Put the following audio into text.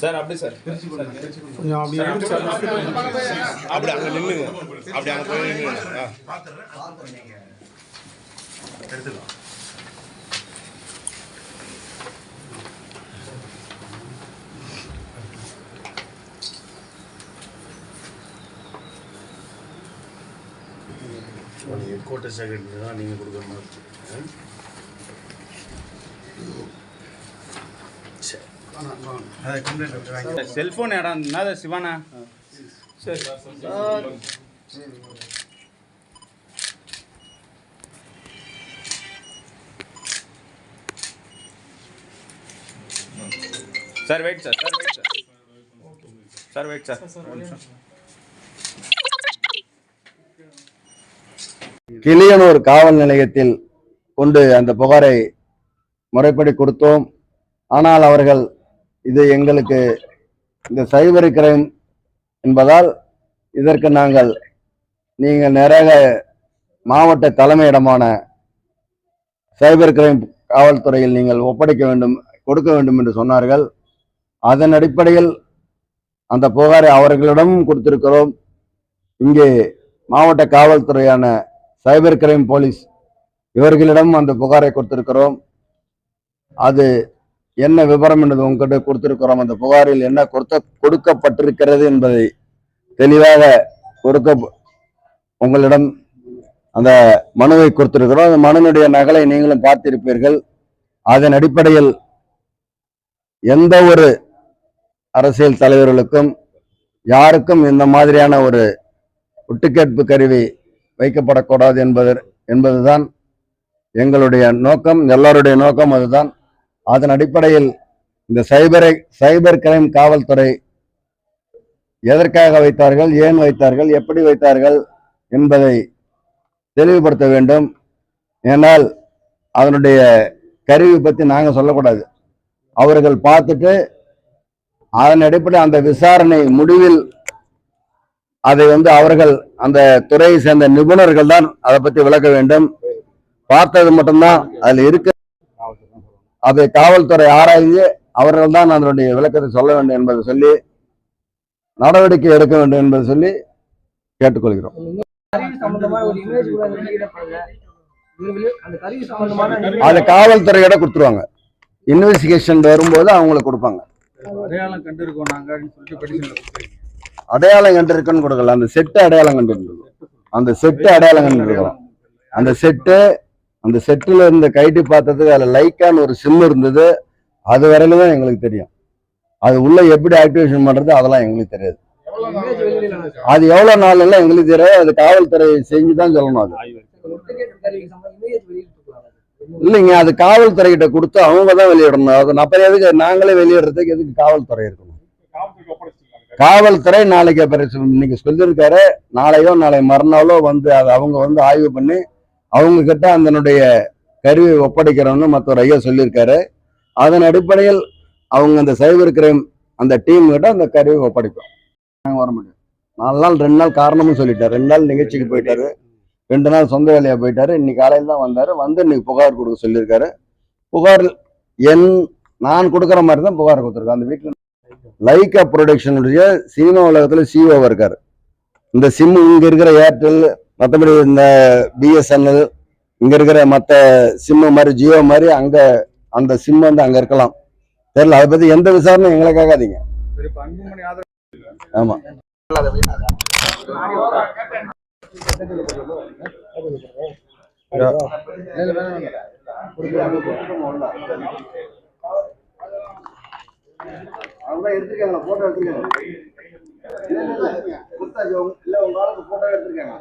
Sir அப்படி sir. அப்படி அங்க நில்லுங்க. அப்படி அங்க போய் நில்லுங்க. கோட்டை செக்ரட்டரி தான் நீங்கள் கொடுக்குற மாதிரி. சரி. செல்ஃபோன் செல்போன் இடம் என்னது சிவானா சரி. Sir wait sir sir wait sir. Sir wait sir. Kiliyanur காவல் நிலையத்தில் கொண்டு அந்த புகாரை முறைப்படி கொடுத்தோம். ஆனால் அவர்கள் இது எங்களுக்கு இந்த சைபர் கிரைம் என்பதால் இதற்கு நாங்கள் நீங்கள் நேராக மாவட்ட தலைமையிடமான சைபர் கிரைம் காவல்துறையில் நீங்கள் ஒப்படைக்க வேண்டும் கொடுக்க வேண்டும் என்று சொன்னார்கள். அதன் அடிப்படையில் அந்த புகாரை அவர்களிடமும் கொடுத்திருக்கிறோம். இங்கே மாவட்ட காவல்துறையான சைபர் கிரைம் போலீஸ் இவர்களிடம் அந்த புகாரை கொடுத்திருக்கிறோம். அது என்ன விவரம் என்பது உங்ககிட்ட கொடுத்திருக்கிறோம். அந்த புகாரில் என்ன கொடுத்த கொடுக்கப்பட்டிருக்கிறது என்பதை தெளிவாக கொடுக்க உங்களிடம் அந்த மனுவை கொடுத்திருக்கிறோம். அந்த மனுவினுடைய நகலை நீங்களும் பார்த்திருப்பீர்கள். அதன் அடிப்படையில் எந்த ஒரு அரசியல் தலைவர்களுக்கும் யாருக்கும் இந்த மாதிரியான ஒரு ஒட்டுக்கேட்பு கருவி வைக்கப்படக்கூடாது என்பது என்பதுதான் எங்களுடைய நோக்கம். எல்லாருடைய நோக்கம் அதுதான். அதன் அடிப்படையில் இந்த சைபரை சைபர் கிரைம் காவல்துறை எதற்காக வைத்தார்கள் ஏன் வைத்தார்கள் எப்படி வைத்தார்கள் என்பதை தெளிவுபடுத்த வேண்டும். ஏனால் அதனுடைய கருவி பற்றி நாங்கள் சொல்லக்கூடாது. அவர்கள் பார்த்துட்டு அதன் அடிப்படை அந்த விசாரணை முடிவில் அதை வந்து அவர்கள் அந்த துறையை சேர்ந்த நிபுணர்கள் தான் அதை பற்றி விளக்க வேண்டும். பார்த்தது மட்டும்தான் அதில் இருக்க. அதை காவல்துறை ஆராய்ந்து அவர்கள் தான் அதனுடைய விளக்கத்தை சொல்ல வேண்டும் என்பதை சொல்லி நடவடிக்கை எடுக்க வேண்டும் என்பதை சொல்லி கேட்டுக்கொள்கிறோம். அதை காவல்துறையிட கொடுத்துருவாங்க. இன்வெஸ்டிகேஷன் வரும்போது அவங்களுக்கு கொடுப்பாங்க. அடையாளம் கண்டிருக்கோம் அடையாளம் கண்டிருக்குன்னு கொடுக்கல. அந்த செட்டு அடையாளம் கண்டிருக்கோம் அந்த செட்டு அடையாளம் கண்டிருக்கிறோம் அந்த செட்டு அந்த செட்டில் இருந்த கைட்டி பார்த்ததுக்கு அதில் லைக்கான ஒரு சிம் இருந்தது. அது வரையில தான் எங்களுக்கு தெரியும். அது உள்ள எப்படி ஆக்டிவேஷன் பண்ணுறது அதெல்லாம் எங்களுக்கு தெரியாது. அது எவ்வளோ நாள் எல்லாம் எங்களுக்கு தெரியாது. அது காவல்துறை செஞ்சு தான் சொல்லணும் அது. இல்லைங்க அது காவல்துறை கிட்ட கொடுத்து அவங்க தான் வெளியிடணும். அது அப்புறம் எதுக்கு நாங்களே வெளியிடுறதுக்கு எதுக்கு காவல்துறை இருக்கணும்? காவல்துறை நாளைக்கு அப்புறம் இன்னைக்கு சொல்லியிருக்காரு. நாளையோ நாளை மறுநாளோ வந்து அதை அவங்க வந்து ஆய்வு பண்ணி அவங்க கிட்ட அதனுடைய கருவியை ஒப்படைக்கிறோம்னு மற்றொரு ஐயா சொல்லியிருக்காரு. அதன் அடிப்படையில் அவங்க அந்த சைபர் கிரைம் அந்த டீம் கிட்ட அந்த கருவியை ஒப்படைப்போம் நாங்கள் வர முடியும் நாலு நாள் ரெண்டு நாள் காரணமும் சொல்லிட்டார். ரெண்டு நாள் நிகழ்ச்சிக்கு போயிட்டாரு. ரெண்டு நாள் சொந்த வேலையாக போயிட்டாரு. இன்னைக்கு காலையில் தான் வந்தார். வந்து இன்னைக்கு புகார் கொடுக்க சொல்லியிருக்காரு. புகார் என் நான் கொடுக்குற மாதிரி தான் புகார் கொடுத்துருக்கேன் அந்த வீட்டில் லைக்கா ப்ரொடக்ஷனுடைய சினிமா உலகத்தில் சிஓவாக இருக்கார். இந்த சிம் இங்கே இருக்கிற ஏர்டெல் மற்றபடி இந்த பிஎஸ்என்எல் இங்கே இருக்கிற மற்ற சிம்மு மாதிரி ஜியோ மாதிரி அங்கே அந்த சிம் வந்து அங்கே இருக்கலாம். தெரியல அதை பற்றி எந்த விசாரணையும் எங்களை கேட்காதீங்க. ஆமாம் ஆதரவு அவங்க எடுத்துருக்காங்க போட்டோ எடுத்துருக்காங்க. இல்ல இல்ல உங்க ஆளுக்கு போட்டோ எடுத்துருக்காங்க.